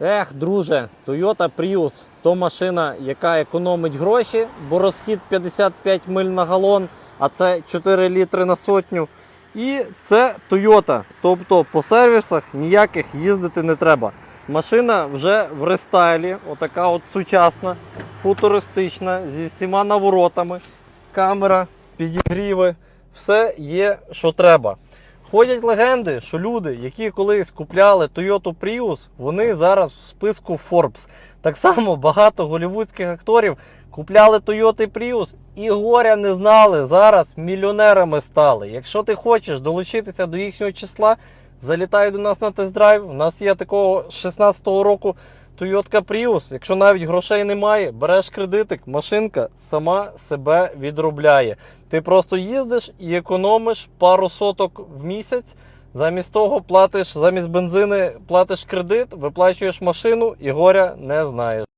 Ех, друже, Toyota Prius то машина, яка економить гроші, бо розхід 55 миль на галон, а це 4 літри на сотню. І це Toyota. Тобто по сервісах ніяких їздити не треба. Машина вже в рестайлі, отака от сучасна, футуристична, зі всіма наворотами. Камера, підігріви, все є, що треба. Ходять легенди, що люди, які колись купляли Toyota Prius, вони зараз в списку Forbes. Так само багато голівудських акторів купляли Toyota Prius і горя не знали. Зараз мільйонерами стали. Якщо ти хочеш долучитися до їхнього числа, залітай до нас на тест-драйв. У нас є такого 16-го року Toyota Prius. Якщо навіть грошей немає, береш кредитик, машинка сама себе відробляє. Ти просто їздиш і економиш пару соток в місяць. Замість того платиш замість бензини, платиш кредит, виплачуєш машину і горя не знаєш.